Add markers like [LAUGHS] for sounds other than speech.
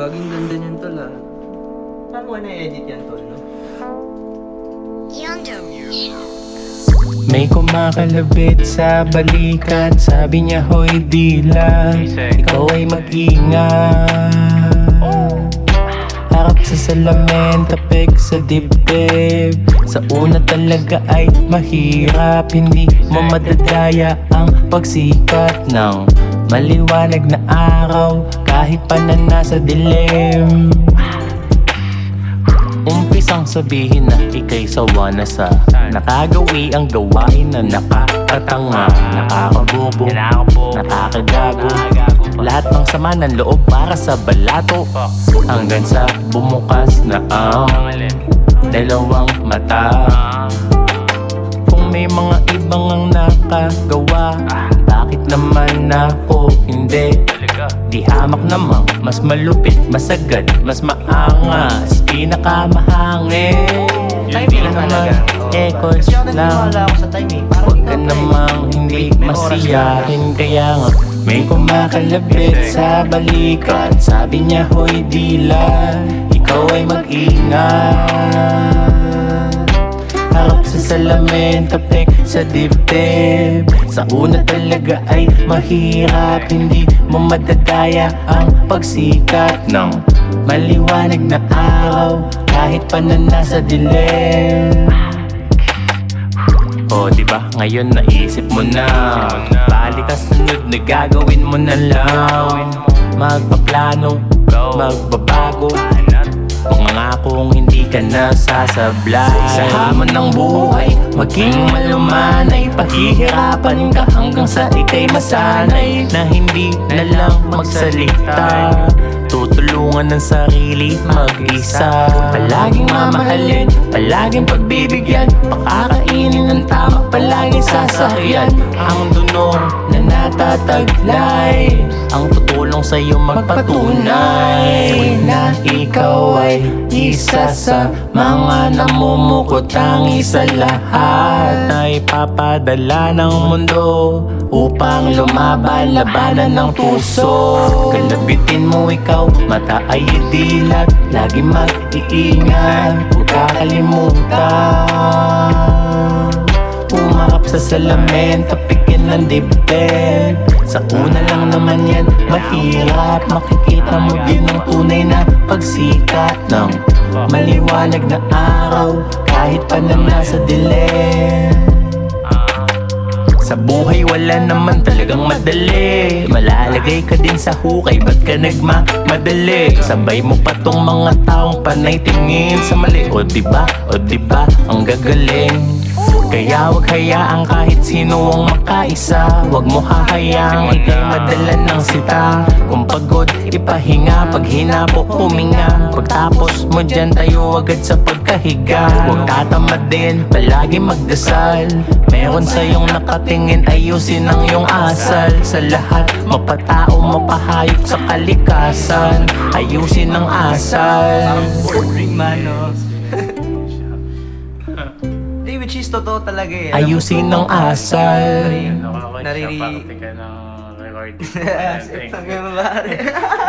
Gaging ganda niyan tol ah. Paano mo na-edit yan tol, no? May kumakalabit sa balikat Sabi niya, hoy dila Ikaw ay mag-ingat. Harap sa salamin, tapik sa dibdib. Sa una talaga ay mahirap. Hindi mo madadaya ang pagsikat ng Maliwanag na araw Kahit pa na nasa dilim. Umpisang sabihin na ikay sawa na sa Nakagawi ang gawain na nakakatanga. Nakakabobo, nakakagago. Lahat ng sama ng loob para sa balato. Hanggang sa bumukas na ang dalawang mata. Kung may mga ibang ang nakagawa Bakit naman ako hindi? Di hamak namang mas malupit, masagad, mas maangas Pinakamahangin. Lang talaga. Oo. Ekos lang. Huwag ka pre, namang hindi masiyahin. Kaya nga may kumakalabit sa balikat Sabi niya, hoy dila Ikaw ay mag-ingat. Harap sa salamin, tapik sa dibdib Sa una talaga ay mahirap. Hindi mo madadaya ang pagsikat. Ng Maliwanag na araw Kahit pa na nasa dilim. Oh, di ba? Ngayon naisip mo na. Balik ka sunod na gagawin mo na lang. Magpaplano, magbabago Pangangakong hindi ka nasasablay. Sa hamon ng buhay, maging malumanay. Pahihirapan ka hanggang sa ikay masanay. Na hindi na lang magsalita. Tutulungan ng sarili mag-isa. Palaging mamahalin, palaging pagbibigyan. Pakakainin ng tama, palaging sasakyan. Ang dunong na natataglay Ang tutulong sa'yo magpatunay Na ikaw ay isa sa mga namumukot Ang isa lahat. Na ipapadala ng mundo Upang lumaban, labanan ng puso. Kalabitin mo ikaw, mata ay dilat Lagi mag-iingat, huwag kakalimutan sa salamin, tapikin ng dibdib. Sa una lang naman yan, mahirap. Makikita mo din ang tunay na pagsikat ng Maliwanag na araw, kahit pa na nasa dilim. Sa buhay wala naman talagang madali. Malalagay ka din sa hukay, ba't ka nagmamadali? Sabay mo pa tong mga taong panay tingin sa mali. O diba, o diba, ang gagaling kaya wag hayaan kahit sino ang makaisa. Wag mo hahayaang ikay madala ng sita. Kung pagod, ipahinga. Pag hinapo, huminga. Pagtapos mo dyan, tayo agad sa pagkahiga. Huwag tatamad din, palagi magdasal. Meron sa'yong nakatingin, ayusin ang iyong asal. Sa lahat, mapatao, mapahayop sa kalikasan. Ayusin ang asal. Manos. [LAUGHS] Which is totoo talaga eh. Ayusin ang asal Nariri- ka ng recording. [LAUGHS] Sabi mo ba? [LAUGHS]